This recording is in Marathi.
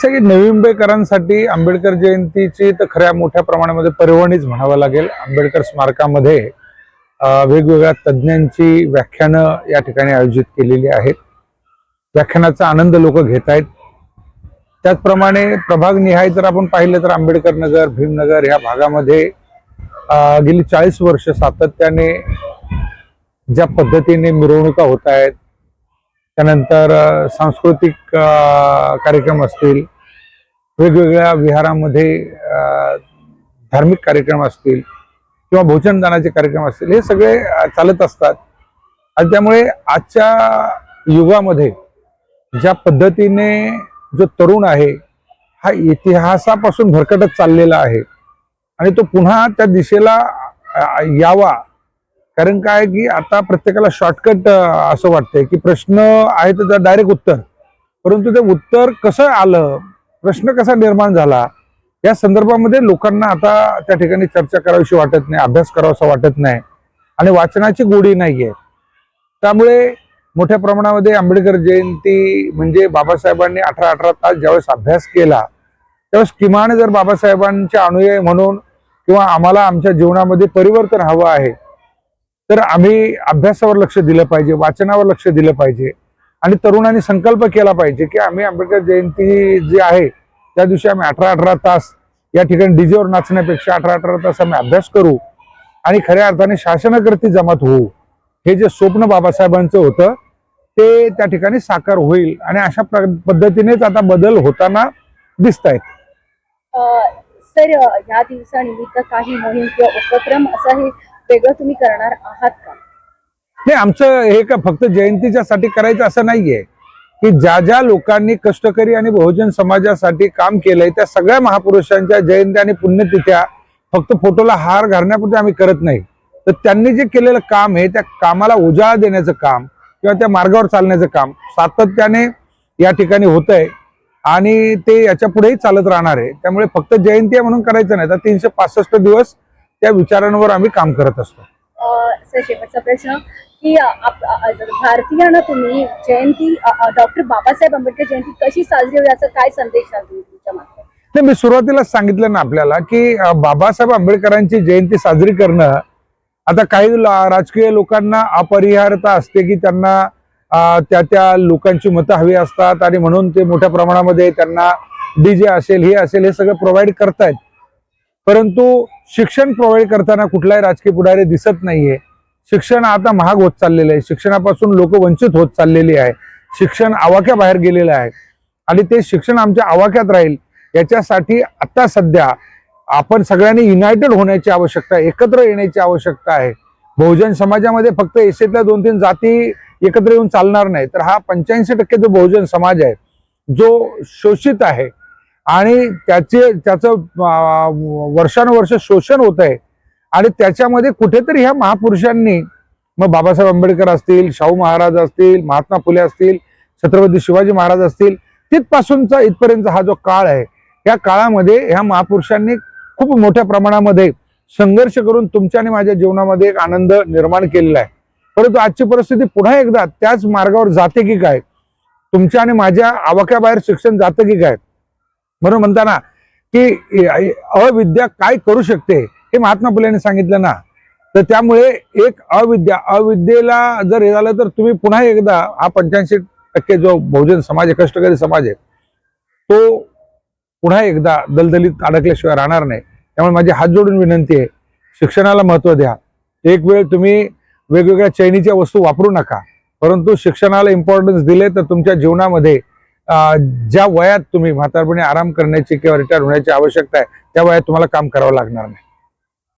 कसं आहे की नवी मुंबईकरांसाठी आंबेडकर जयंतीची तर खऱ्या मोठ्या प्रमाणामध्ये पर्वणीच म्हणावं लागेल. आंबेडकर स्मारकामध्ये वेगवेगळ्या तज्ज्ञांची व्याख्यानं या ठिकाणी आयोजित केलेली आहेत. व्याख्यानाचा आनंद लोक घेत आहेत. त्याचप्रमाणे प्रभाग निहाय जर आपण पाहिलं तर आंबेडकर नगर भीमनगर ह्या भागामध्ये गेली चाळीस वर्ष सातत्याने ज्या पद्धतीने मिरवणुका होत आहेत त्यानंतर सांस्कृतिक कार्यक्रम असतील वेगवेगळ्या विहारामध्ये धार्मिक कार्यक्रम असतील किंवा भोजनदानाचे कार्यक्रम असतील हे सगळे चालत असतात. आणि त्यामुळे आजच्या युगामध्ये ज्या पद्धतीने जो तरुण आहे हा इतिहासापासून भरकटत चाललेला आहे आणि तो पुन्हा त्या दिशेला यावा कारण काय की आता प्रत्येकाला शॉर्टकट असं वाटतंय की प्रश्न आहे तर डायरेक्ट उत्तर. परंतु ते उत्तर कसं आलं प्रश्न कसा निर्माण झाला या संदर्भामध्ये लोकांना आता त्या ठिकाणी चर्चा करावीशी वाटत नाही अभ्यास करावासा वाटत नाही आणि वाचनाची गोडी नाही आहे त्यामुळे मोठ्या प्रमाणामध्ये आंबेडकर जयंती म्हणजे बाबासाहेबांनी अठरा अठरा तास ज्यावेळेस अभ्यास केला त्यावेळेस किमान जर बाबासाहेबांचे अनुयायी म्हणून किंवा आम्हाला आमच्या जीवनामध्ये परिवर्तन हवं आहे तर आम्ही अभ्यासावर लक्ष दिलं पाहिजे वाचनावर लक्ष दिलं पाहिजे आणि तरुणांनी संकल्प केला पाहिजे की आम्ही आंबेडकर जयंती जी आहे त्या दिवशी आम्ही अठरा अठरा तास या ठिकाणी डीजेवर नाचण्यापेक्षा अठरा अठरा तास आम्ही अभ्यास करू आणि खऱ्या अर्थाने शासनाकरती जमात होऊ. हे जे स्वप्न बाबासाहेबांचं होतं ते त्या ठिकाणी साकार होईल आणि अशा पद्धतीनेच आता बदल होताना दिसत आहेत सर या दिवसानिमित्त काही मोहीम किंवा उपक्रम असं हे वेगळं तुम्ही करणार आहात का? नाही आमचं हे का फक्त जयंतीच्या साठी करायचं असं नाहीये. की ज्या ज्या लोकांनी कष्टकरी आणि बहुजन समाजासाठी काम केलंय त्या सगळ्या महापुरुषांच्या जयंती आणि पुण्यतिथ्या फक्त फोटोला हार घालण्यापुरते आम्ही करत नाही. तर त्यांनी जे केलेलं काम आहे त्या कामाला उजाळा देण्याचं काम किंवा त्या मार्गावर चालण्याचं काम सातत्याने या ठिकाणी होत आहे आणि ते याच्या पुढेही चालत राहणार आहे. त्यामुळे फक्त जयंती म्हणून करायचं नाही. तर तीनशे पासष्ट दिवस त्या विचारांवर आम्ही काम करत असतो. अ, सर शेवटचा प्रश्न की भारतीयांना तुम्ही जयंती डॉक्टर बाबासाहेब आंबेडकर जयंती कशी साजरी होईल याचा काय संदेश नाही मी सुरुवातीलाच सांगितलं ना आपल्याला की बाबासाहेब आंबेडकरांची जयंती साजरी करणं आता काही राजकीय लोकांना अपरिहार्यता असते की त्यांना त्या त्या लोकांची मतं हवी असतात आणि म्हणून ते मोठ्या प्रमाणामध्ये त्यांना डीजे असेल हे असेल हे सगळं प्रोव्हाइड करतायत. परंतु शिक्षण प्रोव्हाइड करताना कुठलाही राजकीय पुढारी दिसत नाहीये. शिक्षण आता महाग होत चाललेलं आहे. शिक्षणापासून लोक वंचित होत चाललेली आहे. शिक्षण आवाक्या बाहेर गेलेलं आहे. आणि ते शिक्षण आमच्या आवाक्यात राहील याच्यासाठी आता सध्या आपण सगळ्यांनी युनायटेड होण्याची आवश्यकता एकत्र येण्याची आवश्यकता आहे. बहुजन समाजामध्ये फक्त एसीतल्या दोन तीन जाती एकत्र येऊन चालणार नाही. तर हा पंच्याऐंशी टक्के जो बहुजन समाज आहे जो शोषित आहे आणि त्याचे त्याचं वर्षानुवर्ष शोषण होत आहे आणि त्याच्यामध्ये कुठेतरी ह्या महापुरुषांनी मग बाबासाहेब आंबेडकर असतील शाहू महाराज असतील महात्मा फुले असतील छत्रपती शिवाजी महाराज असतील तिथपासूनचा इथपर्यंत हा जो काळ आहे या काळामध्ये ह्या महापुरुषांनी खूप मोठ्या प्रमाणामध्ये संघर्ष करून तुमच्या आणि माझ्या जीवनामध्ये एक आनंद निर्माण केलेला आहे. परंतु आजची परिस्थिती पुन्हा एकदा त्याच मार्गावर जाते की काय? तुमच्या आणि माझ्या आवाक्याबाहेर शिक्षण जातं की काय? म्हणून म्हणताना की अविद्या काय करू शकते हे महात्मा फुले यांनी सांगितलं ना. तर त्यामुळे एक अविद्या अविद्येला जर हे झालं तर तुम्ही पुन्हा एकदा हा पंच्याऐंशी टक्के जो बहुजन समाज आहे कष्टकरी समाज आहे तो पुन्हा एकदा दलदलीत अडकल्याशिवाय राहणार नाही. त्यामुळे माझी हात जोडून विनंती आहे शिक्षणाला महत्त्व द्या. एक वेळ तुम्ही वेगवेगळ्या चैनीच्या वस्तू वापरू नका परंतु शिक्षणाला इम्पॉर्टन्स दिले तर तुमच्या जीवनामध्ये ज्या वयात तुम्ही म्हातारपणे आराम करण्याची किंवा रिटायर होण्याची आवश्यकता आहे त्या वयात तुम्हाला काम करावं लागणार नाही.